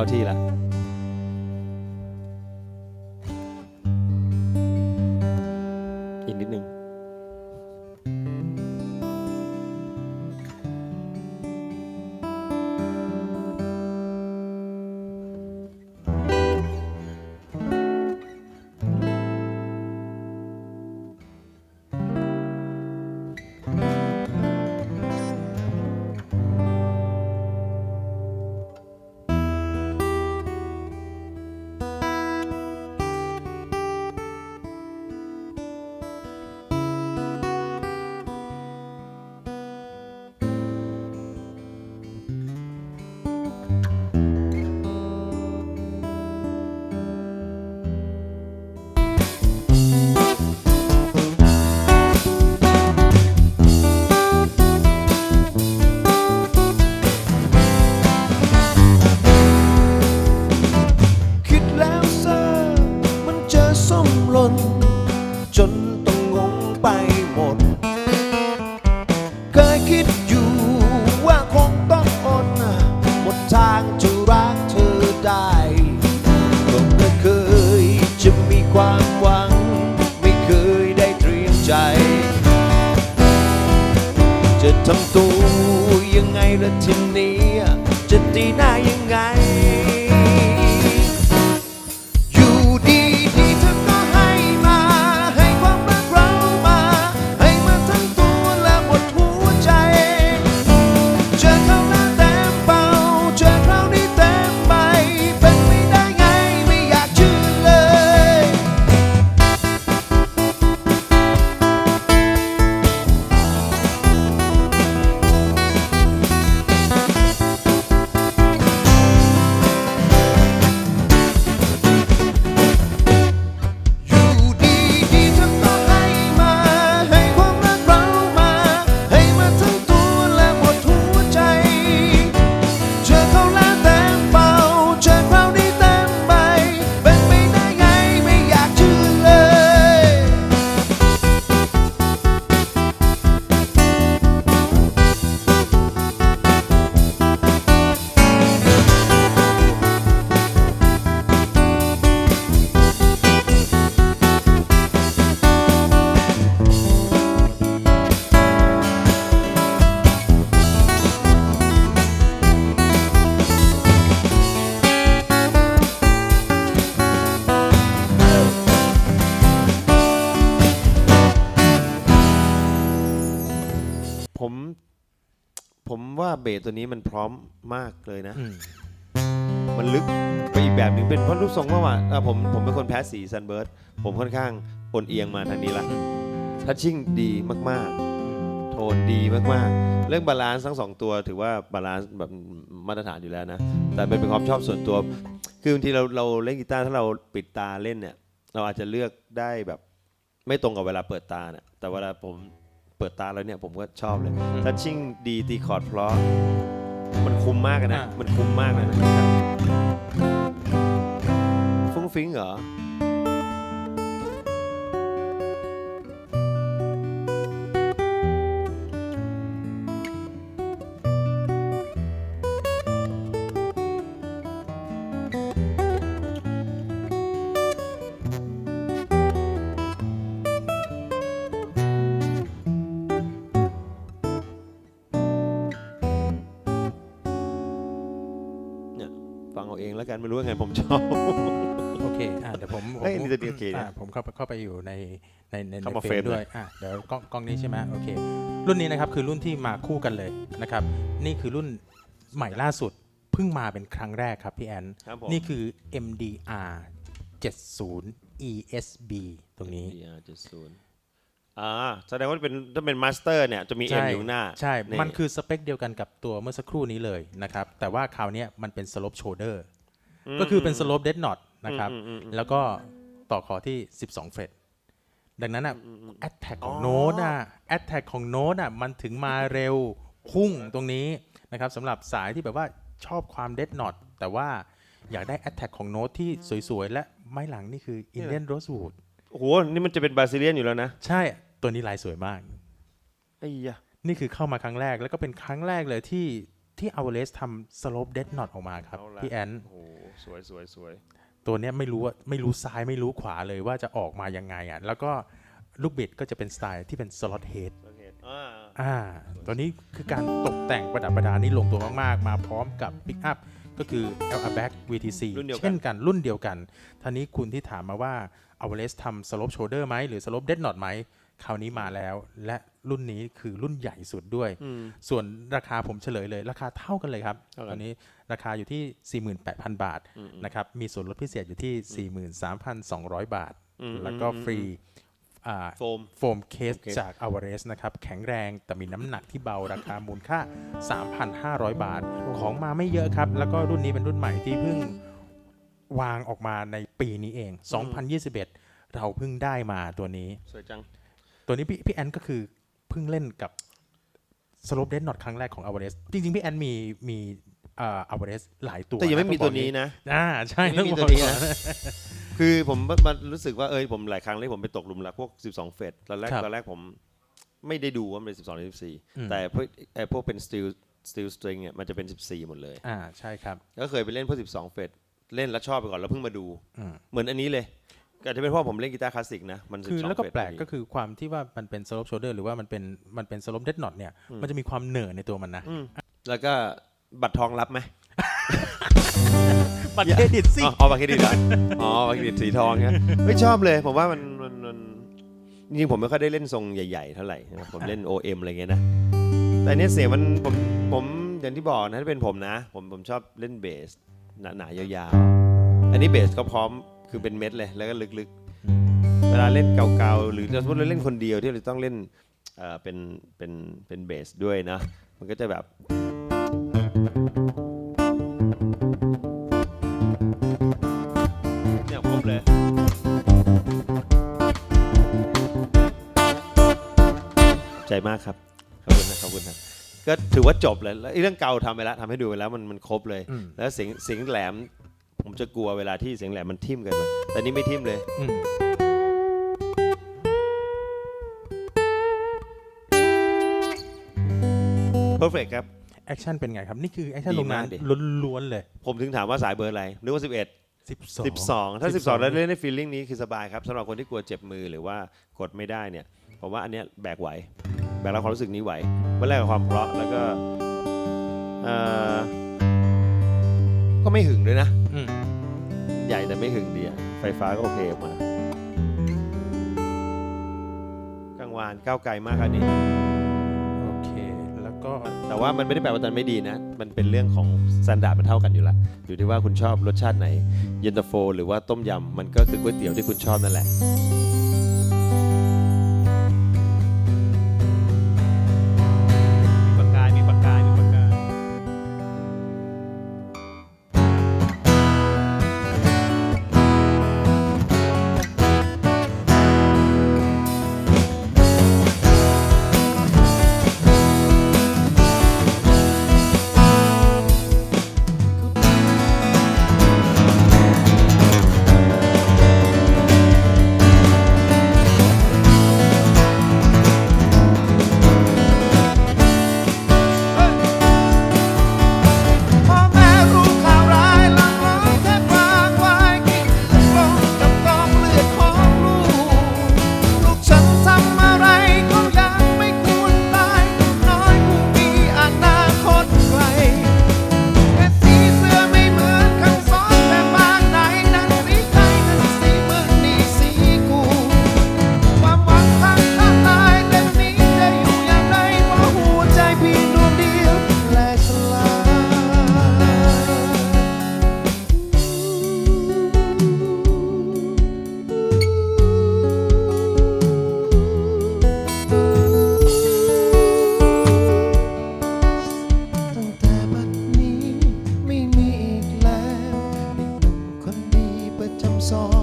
เข้าที่ละ ทำตัวยังไงละทีนี้ จะตีหน้ายังไง ผมผมว่าเบสตัวนี้มันพร้อมมากเลยนะ อืม มันลึกไปอีกแบบหนึ่งเป็นเพราะรูปทรงว่าว่าอะผมผมเป็นคนแพ้สีซันเบิร์ดผมค่อนข้างโอนเอียงมาทางนี้ละทัชชิ่งดีมากๆ โทนดีมากๆ เรื่องบาลานซ์ทั้งสองตัวถือว่าบาลานซ์แบบมาตรฐานอยู่แล้วนะ แต่เป็นเป็นความชอบส่วนตัว คือบางทีเราเราเล่นกีตาร์ถ้าเราปิดตาเล่นเนี่ย เราอาจจะเลือกได้แบบไม่ตรงกับเวลาเปิดตาเนี่ยแต่เวลาผม เปิดตาแล้วเนี่ยผมก็ชอบเลยทัชชิ่งดีตีคอร์ดเพราะมันคุ้มมากอะนะอ่ามัมันคุ้มมากเลยนะฟุ้งฟิ้งเหรอ ฟังเอาเองแล้วกันไม่รู้ว่าไงผมชอบ โอเคอะเดี๋ยวผมผมเฮ้ยนี่จะดีโอเคนะอะผมเข้าไปเข้าไปอยู่ในในในในเข้ามาเฟรมเฟรมด้วยอะเดี๋ยวกล้องกล้องนี้ใช่ไหมโอเค รุ่นนี้นะครับคือรุ่นที่มาคู่กันเลยนะครับ นี่คือรุ่นใหม่ล่าสุดเพิ่งมาเป็นครั้งแรกครับพี่แอน ครับผม นี่คือ MDR 70 ESB ตรงนี้ DR 70 อ่าแสดงว่าเป็นถ้าเป็นมาสเตอร์เนี่ยจะมี M อยู่ข้างหน้า ใช่นี่มันคือสเปคเดียวกันกับตัวเมื่อสักครู่นี้เลยนะครับ แต่ว่าคราวเนี้ยมันเป็น slope shoulder ก็คือเป็น slope dead knot นะครับอืมอืมอืมแล้วก็ต่อขอที่ 12 เฟรตดังนั้นอะ attack ของอ๋อโน้ตอะ attack ของโน้ตอะมันถึงมาเร็วพุ่งตรงนี้นะครับสำหรับสายที่แบบว่าชอบความ dead knot แต่ว่าอยากได้ attack ของโน้ตที่สวยๆ และไม้หลังนี่คือ Indian Rosewood โอ้โห นี่มันจะเป็นบราซิเลียนอยู่แล้วนะ ใช่ ตัวนี้ลายสวยมากไอ้ยะนี่คือเข้ามาครั้งแรกแล้วก็เป็นครั้งแรกเลยที่ที่อ v a r e s t ทำ slope dead knot ออกมาครับเอาละพี่แอนโอ้โหสวยสวยสวยตัวเนี้ยไม่รู้ว่าไม่รู้ซ้ายไม่รู้ขวาเลยว่าจะออกมายังไงอะแล้วก็ลูกบิดก็จะเป็นสไตล์ที่เป็น slot head โอเคอ่าอ่าตัวนี้คือการตกแต่งประดับประดานี่ลงตัวมาก ๆ มาพร้อมกับปิกอัพก็คือ l r b a c VTC รุ่นเดียวกันเช่นกันรุ่นเดียวกันท่านี้คุณที่ถามมาว่า a v a r e s t ทำ slope shoulder ไหมหรือ slope dead knot ไหม คราวนี้มาแล้ว และรุ่นนี้คือรุ่นใหญ่สุดด้วยอืมส่วนราคาผมเฉลยเลย ราคาเท่ากันเลยครับเท่ากันตอนนี้ราคาอยู่ที่ 48,000 บาทนะครับ มีส่วนลดพิเศษอยู่ที่ 43,200 บาทอืมแล้วก็ฟรีอ่าโฟมโฟมเคสโอเคจาก a v a r e s นะครับ แข็งแรงแต่มีน้ำหนักที่เบาราคามูลค่า 3,500 บาท ของมาไม่เยอะครับ แล้วก็รุ่นนี้เป็นรุ่นใหม่ที่เพิ่งวางออกมาในปีนี้เอง 2021 เราเพิ่งได้มาตัวนี้ สวยจัง ตัวนี้พี่พี่แอนก็คือเพิ่งเล่นกับสโลปเดนนอตครั้งแรกของอ v a r e s จริงๆ พี่แอนมีมีอ่าอ v a r e s หลายตัวแต่ยังไม่มีะตัวนี้นะอ่าใช่ยังไม่มีต้องตัวนี้บอกนะก่อคือผมมันรู้สึกว่าเอยผมหลายครั้งเลยผมไปตกหลุมรักพวก 12 เฟสตอนแรกครับตอนแรกผมไม่ได้ดูว่ามันเป็น 12หรืออืม14 แต่พวกไอ้พวกเป็น steel steel string เนี่ยมันจะเป็น 14 หมดเลยอ่าใช่ครับ ก็เคยไปเล่นพวก 12 เฟสเล่นแล้วชอบไปก่อนแล้วเพิ่งมาดูอืมเหมือนอันนี้เลยก็ อาจจะเป็นเพราะผมเล่นกีตาร์คลาสสิกนะ มันคือ12แล้วก็เฟสแปลกพอดีก็คือความที่ว่ามันเป็นสโลปโชเดอร์หรือว่ามันเป็นมันเป็นสโลปเดนนอตเนี่ยมันจะมีความเหนื่อยในตัวมันนะอืมแล้วก็บัตรทองรับไหมบัตรเครดิตสิอ๋ออ๋อบัตรเครดิตเหรออ๋อบัตรเครดิตสีทองเนี่ยไม่ชอบเลย ผมว่ามันมันมันจริงๆผมไม่ค่อยได้เล่นทรงใหญ่ๆเท่าไหร่นะครับผมเล่น OM อะไรเงี้ยนะแต่เนี้ยเสียงมันผมผมอย่างที่บอกนะถ้าเป็นผมนะ ผมผมชอบเล่นเบสหนาๆยาวๆอันนี้เบสก็พร้อม คือเป็นเม็ดเลยแล้วก็ลึกๆ เวลาเล่นเก่าๆหรือสมมติเราเล่นคนเดียวที่เราต้องเล่นเอ่อเป็นเป็นเป็นเบสด้วยนะ มันก็จะแบบ เนี่ยครบเลย ใจมากครับ ขอบคุณนะขอบคุณนะก็ถือว่าจบเลยแล้วไอ้เรื่องเกาทำไปแล้วทำให้ดูไปแล้วมันมันครบเลยอืมแล้วเสียงเสียงแหลม ผมจะกลัวเวลาที่เสียงแหลมมันทิ่มกันไปแต่นี่ไม่ทิ่มเลย อืม perfect ครับ แอคชั่นเป็นไงครับ นี่คือแอคชั่นดีลงานมานกดิล้วนๆเลย ผมถึงถามว่าสายเบอร์อะไรนึกว่า 11 12 12 ถ้า 12 แล้วเล่นในฟีลลิ่งนี้คือสบายครับสำหรับคนที่กลัวเจ็บมือหรือว่ากดไม่ได้เนี่ยผมว่าอันเนี้ยแบกไหว แบกรับความรู้สึกนี้ไหวเมื่อแรกกับความเพราะแล้วก็เอ่อก็ไม่หึงด้วยนะอืม ใหญ่แต่ไม่หึงดีอะไฟฟ้าก็โอเคออกมากลางวานก้าวไกลมากอันนี้ โอเค แล้วก็แต่ว่ามันไม่ได้แปลว่าตอนไม่ดีนะ มันเป็นเรื่องของสแตนดาร์ดมันเท่ากันอยู่แล้วอยู่ที่ว่าคุณชอบรสชาติไหน เย็นตาโฟ หรือว่าต้มยำมันก็คือก๋วยเตี๋ยวที่คุณชอบนั่นแหละ song.